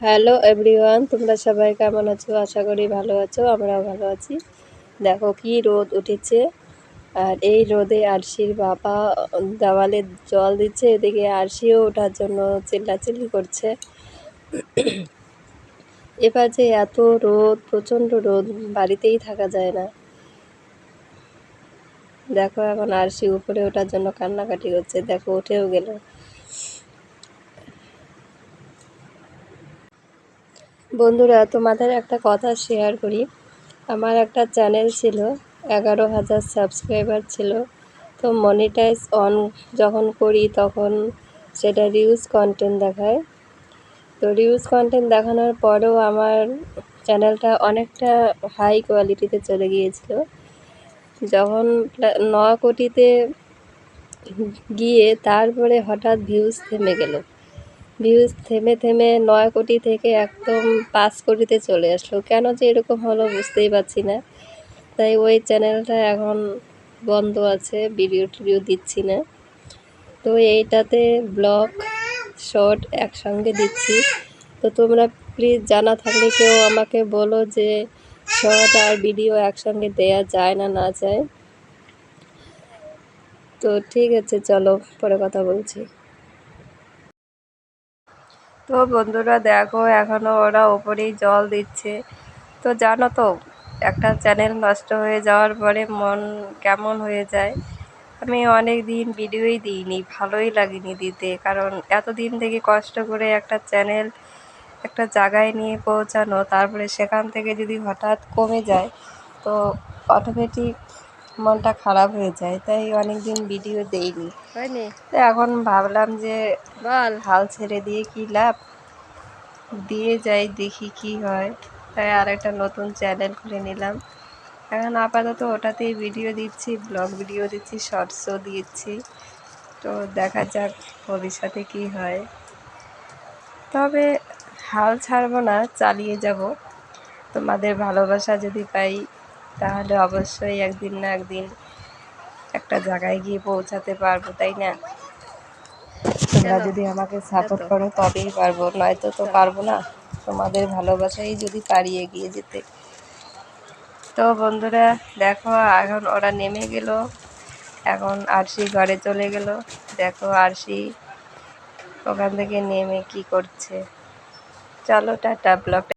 Hello everyone তোমরা সবাই কেমন আছো? আশা করি ভালো আছো, আমরাও ভালো আছি। দেখো কি রোদ উঠেছে, আর এই রোদে আরশির বাবা দেওয়ালে জল দিচ্ছে, এদিকে আরশিও ওঠার জন্য চিল্লাচিল্লি করছে। এবার যে এত রোদ, প্রচণ্ড রোদ, বাড়িতেই থাকা যায় না। দেখো এখন আরশি উপরে ওঠার জন্য কান্নাকাটি করছে, দেখো উঠেও গেল। বন্ধুরা, তোমাদের একটা কথা শেয়ার করি। আমার একটা চ্যানেল ছিল, এগারো হাজার সাবস্ক্রাইবার ছিল। তো মনিটাইজ অন যখন করি, তখন সেটা রিউজ কন্টেন্ট দেখায়। তো রিউজ কন্টেন্ট দেখানোর পরেও আমার চ্যানেলটা অনেকটা হাই কোয়ালিটিতে চলে গিয়েছিল। যখন ন কোটিতে গিয়ে তারপরে হঠাৎ ভিউজ থেমে গেল। ভিউজ থেমে থেমে নয় কোটি থেকে একদম পাঁচ কোটিতে চলে আসলো। কেন যে এরকম হলো বুঝতেই পারছি না। তাই ওই চ্যানেলটা এখন বন্ধ আছে ভিডিও টিডিও দিচ্ছি না। তো এইটাতে ব্লগ শর্ট একসঙ্গে দিচ্ছি। তো তোমরা প্লিজ জানা থাকলে কেউ আমাকে বলো যে শর্ট আর ভিডিও একসঙ্গে দেয়া যায় না না যায়। তো ঠিক আছে, চলো পরে কথা বলছি। তো বন্ধুরা দেখো এখনও ওরা ওপরেই জল দিচ্ছে। তো জানো তো, একটা চ্যানেল নষ্ট হয়ে যাওয়ার পরে মন কেমন হয়ে যায়? আমি অনেক দিন ভিডিওই দিইনি, ভালোই লাগেনি দিতে। কারণ এতদিন থেকে কষ্ট করে একটা চ্যানেল একটা জায়গায় নিয়ে পৌঁছানো, তারপরে সেখান থেকে যদি হঠাৎ কমে যায়, তো অটোমেটিক মনটা খারাপ হয়ে যায় তাই অনেক দিন ভিডিও দেইনি তো এখন ভাবলাম যে বল। হাল ছেড়ে দিয়ে কী লাভ? দিয়ে যাই দেখি কি হয়। তাই আর একটা নতুন চ্যানেল খুলে নিলাম। এখন আপাতত ওটাতেই ভিডিও দিচ্ছি ব্লগ ভিডিও দিচ্ছি শর্টসও দিচ্ছি। তো দেখা যাক ভবিষ্যতে কি হয়। তবে হাল ছাড়বো না চালিয়ে যাব। তোমাদের ভালোবাসা যদি পাই তাহলে অবশ্যই একদিন না একদিন একটা জায়গায় গিয়ে পৌঁছাতে পারব তাই না? তোমরা যদি আমাকে সাপোর্ট করো তবেই পারব নয়তো তো পারব না। তোমাদের ভালোবাসাই যদি পারি এগিয়ে যেতে। তো বন্ধুরা দেখো এখন ওরা নেমে গেল। এখন আরশি ঘরে চলে গেল। দেখো আরশি ওখান থেকে নেমে কি করছে। চলো টাটা ব্লগ।